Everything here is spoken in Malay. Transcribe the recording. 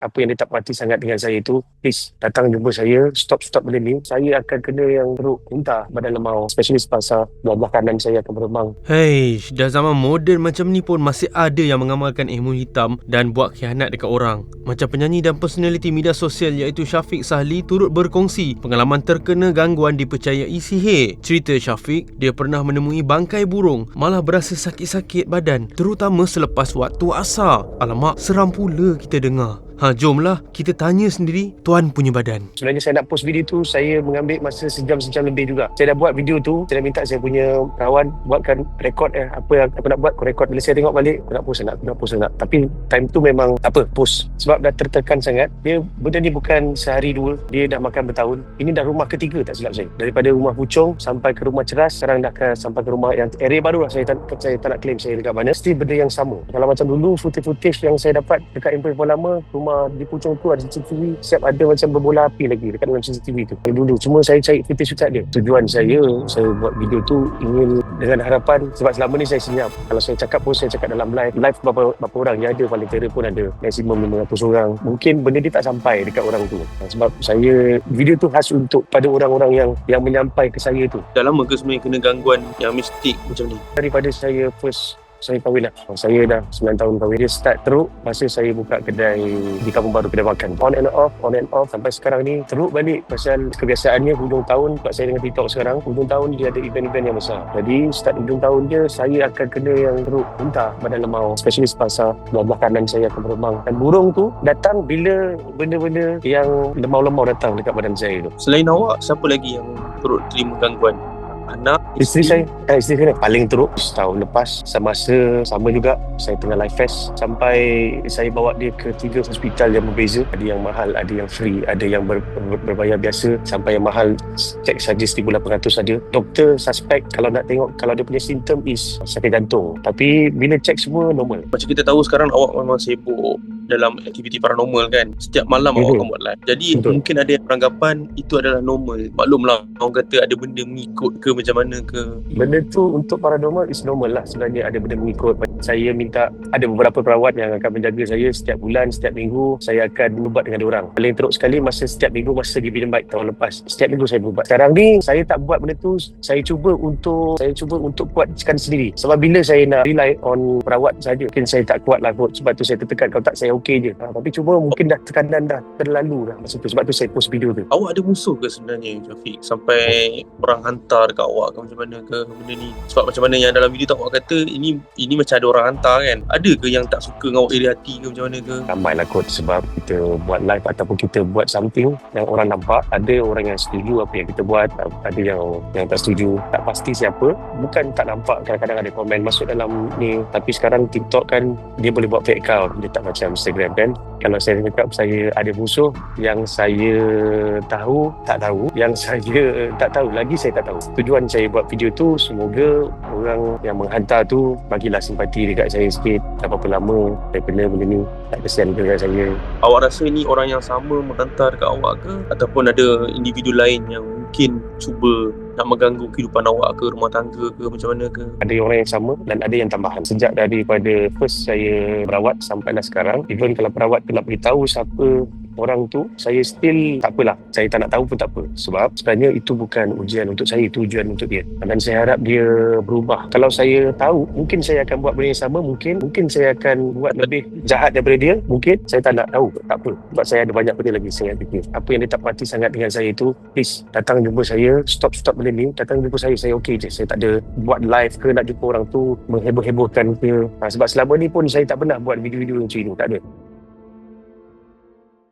apa yang dia tak puas sangat dengan saya itu please datang jumpa saya stop stop benda ni saya akan kena yang teruk muntah badan lemau spesialis pasal belah kanan saya akan berembang Hei, dah zaman moden macam ni pun masih ada yang mengamalkan ilmu hitam dan buat khianat dekat orang. Macam penyanyi dan personaliti media sosial iaitu Syafiq Sahli turut berkongsi pengalaman terkena gangguan dipercayai sihir. Cerita Syafiq, dia pernah menemui bangkai burung malah berasa sakit-sakit badan terutama selepas waktu asar. Alamak, seram pula kita dengar. Ha, jomlah. Kita tanya sendiri tuan punya badan. Sebenarnya saya nak post video tu Saya mengambil masa sejam-sejam lebih juga. Saya dah buat video tu Saya dah minta saya punya kawan Buatkan rekod eh, Apa yang aku nak buat Aku rekod Bila saya tengok balik Aku nak post nak, nak post nak. Tapi time tu memang Tak apa post. Sebab dah tertekan sangat. Dia benda ni bukan sehari dua. Dia dah makan bertahun. Ini dah rumah ketiga tak silap saya. Daripada rumah pucung Sampai ke rumah ceras Sekarang dah ke, sampai ke rumah yang Area baru lah. Saya tak, saya tak nak claim saya dekat mana. Still benda yang sama. Kalau macam dulu Footage-footage yang saya dapat Dekat info lama Rumah di pucung tu ada CCTV siap ada macam berbola api lagi dekat dalam CCTV tu. Yang dulu cuma saya cari footage tu ada tujuan saya saya buat video tu ingin dengan harapan sebab selama ni saya senyap. Kalau saya cakap pun saya cakap dalam live. Live berapa, berapa orang yang ada paling teruk pun ada. Maksimum 500 orang. Mungkin benda dia tak sampai dekat orang tu. Sebab saya video tu khas untuk pada orang-orang yang yang menyampai ke saya tu. Dah lama ke sebenarnya kena gangguan yang mistik macam ni? daripada saya first saya kahwin lah. Saya dah 9 tahun kahwin. Dia start teruk masa saya buka kedai di Kampung Baru, kedai makan. On and off, on and off. Sampai sekarang ni teruk balik pasal kebiasaannya hujung tahun, sebab saya dengan TikTok sekarang, hujung tahun dia ada event-event yang besar. Jadi start hujung tahun dia, saya akan kena yang teruk muntah badan lemau. Spesialis pasal belah kanan saya akan berembang. Dan burung tu datang bila benda-benda yang lemau-lemau datang dekat badan saya tu. Selain awak, siapa lagi yang turut terima gangguan? Anak, Isteri saya, eh, isteri saya paling teruk setahun lepas. Semasa sama juga saya tengah live fest. Sampai saya bawa dia ke tiga hospital yang berbeza. Ada yang mahal ada yang free. Ada yang ber, ber, berbayar biasa. Sampai yang mahal cek saja 1800 ada. Doktor suspek kalau nak tengok kalau dia punya simptom is sakit jantung. Tapi bila cek semua normal. Macam kita tahu sekarang awak memang sibuk dalam aktiviti paranormal kan. Setiap malam awak Mhm. akan buat live. Jadi Betul. mungkin ada yang beranggapan itu adalah normal. Maklumlah orang kata ada benda mengikut ke macam mana ke. Benda tu untuk paranormal is normal lah sebenarnya ada benda mengikut. Saya minta ada beberapa perawat yang akan menjaga saya setiap bulan, setiap minggu saya akan berubat dengan orang. Paling teruk sekali masa setiap minggu masa Giving Bike tahun lepas. Setiap minggu saya berubat. Sekarang ni saya tak buat benda tu, saya cuba untuk saya cuba untuk kuatkan sendiri. Sebab bila saya nak rely on perawat saja, mungkin saya tak kuat lah kot. Sebab tu saya tertekan kalau tak saya okey je. Ha, tapi cuma mungkin dah tekanan dah terlalu dah masa tu. Sebab tu saya post video tu. Awak ada musuh ke sebenarnya Syafiq Sampai orang hantar dekat awak ke macam mana ke benda ni? Sebab macam mana yang dalam video tu awak kata Ini ini macam ada orang hantar kan? Ada ke yang tak suka dengan awak iri hati ke macam mana ke? Ramai lah kot sebab kita buat live ataupun kita buat something yang orang nampak ada orang yang setuju apa yang kita buat ada yang yang tak setuju. Tak pasti siapa bukan tak nampak. Kadang-kadang ada komen masuk dalam ni. Tapi sekarang TikTok kan dia boleh buat fake account. Dia tak macam Instagram kan kalau saya cakap saya ada musuh yang saya tahu tak tahu. Yang saya tak tahu lagi saya tak tahu. Tujuan saya buat video tu semoga orang yang menghantar tu bagilah simpati dekat saya sikit. Tak berapa lama saya kena benda ni. Tak kesian ke dekat saya. Awak rasa ni orang yang sama menghantar dekat awak ke? Ataupun ada individu lain yang mungkin cuba nak mengganggu kehidupan awak ke rumah tangga ke macam mana ke? Ada orang yang sama dan ada yang tambahan. Sejak daripada first saya berawat sampailah sekarang even kalau perawat tu nak beritahu siapa orang tu saya still tak apalah. Saya tak nak tahu pun tak apa. Sebab sebenarnya itu bukan ujian untuk saya itu ujian untuk dia. Dan saya harap dia berubah. Kalau saya tahu mungkin saya akan buat benda yang sama mungkin mungkin saya akan buat lebih jahat daripada dia mungkin saya tak nak tahu. Tak apa. Sebab saya ada banyak benda lagi saya fikir. Apa yang dia tak hati sangat dengan saya itu please datang jumpa saya stop stop benda ni. Datang jumpa saya saya okey je. Saya tak ada buat live ke nak jumpa orang tu mengheboh-hebohkan ke ha, sebab selama ni pun saya tak pernah buat video-video macam ini tak ada